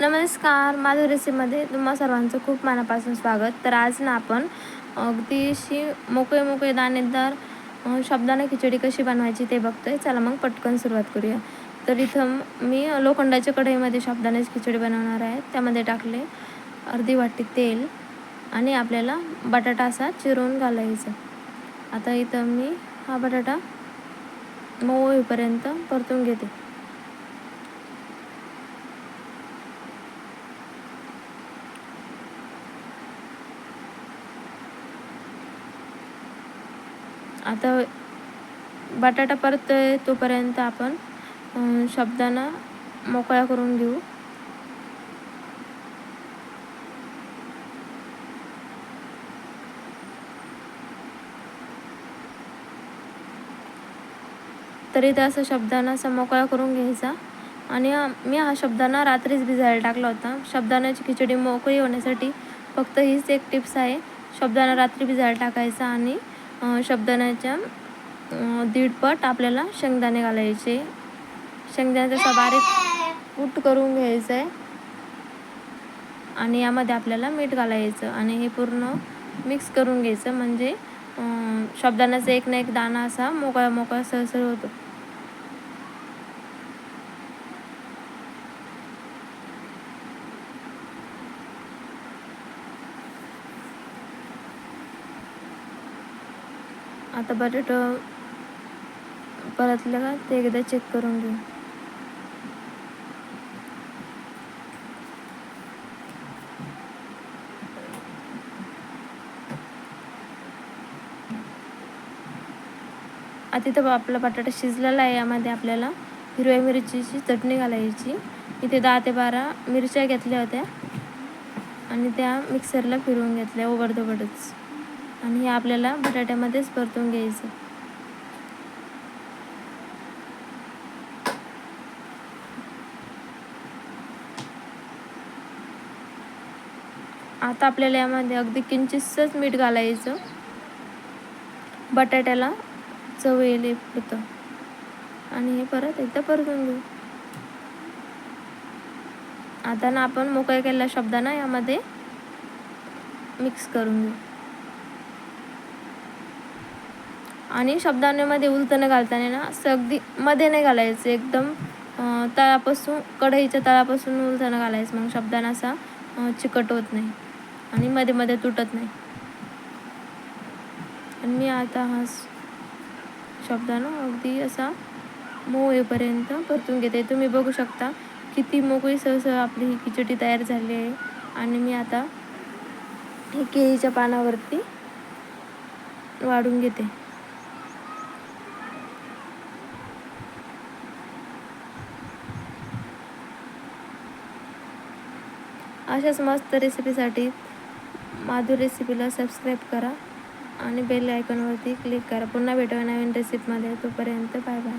नमस्कार माझ्या रेसिपीमध्ये तुम्हा सर्वांचं खूप मनापासून स्वागत. तर आज ना आपण अगदीशी मोकळे मोकळे दाणेदार शब्दाने खिचडी कशी बनवायची ते बघतोय. चला मग पटकन सुरुवात करूया. तर इथं मी लोखंडाच्या कढईमध्ये शब्दानेच खिचडी बनवणार आहे. त्यामध्ये टाकले अर्धी वाटी तेल आणि आपल्याला बटाटा असा चिरून घालायचा. आता इथं मी हा बटाटा मऊ होईपर्यंत परतून घेते. आता बटाटा परतोय तोपर्यंत आपण शब्दांना मोकळा करून घेऊ. तरी त्या असं शब्दांना असा मोकळा करून घ्यायचा. आणि मी हा शब्दांना रात्रीच भिजायला टाकला होता. शब्दानाची खिचडी मोकळी होण्यासाठी फक्त हीच एक टिप्स आहे. शब्दांना रात्री भिजायला टाकायचा आणि शब्दाण्याच्या दीडपट आपल्याला शेंगदाणे घालायचे. शेंगदाण्याचा तसा बारीक कूट करून घ्यायचं आहे. आणि यामध्ये आपल्याला मीठ घालायचं आणि हे पूर्ण मिक्स करून घ्यायचं. म्हणजे अं, एक ना एक दाणा असा मोकळा मोकळा सहसर होतो. आता बटाट परतलं का? ते एकदा चेक करून घेऊ. आता इथं आपला बटाटा शिजलेला आहे यामध्ये आपल्याला हिरव्या मिरचीची चटणी घालायची. इथे दहा ते बारा मिरच्या घेतल्या होत्या आणि त्या मिक्सरला फिरवून घेतल्या ओबडधोबडच. आणि हे आपल्याला बटाट्यामध्येच परतून घ्यायचं. आता आपल्याला यामध्ये अगदी किंचितच मीठ घालायचं. बटाट्याला चव येईल होतं आणि हे परत एकदा परतून घेऊ. आता ना आपण मोकळ्या केलेल्या शब्दांना यामध्ये मिक्स करून घेऊ. आणि शब्दांमध्ये उलटणं घालताना ना असं अगदी मध्ये नाही घालायचं एकदम तळापासून कढईच्या तळापासून उलटणं घालायचं. मग शब्दांना असा चिकट होत नाही आणि मध्ये मध्ये तुटत नाही. आणि मी आता हा शब्दानं अगदी असा मऊ येईपर्यंत परतून घेते. तुम्ही बघू शकता किती मोकळी सहसह आपली ही खिचडी तयार झाली आहे. आणि मी आता हे केळीच्या पानावरती वाढून घेते. अशाच मस्त रेसिपीसाठी माधुर रेसिपीला सबस्क्राईब करा आणि बेल आयकॉनवरती क्लिक करा. पुन्हा भेटूया नवीन रेसिपीमध्ये तोपर्यंत बाय बाय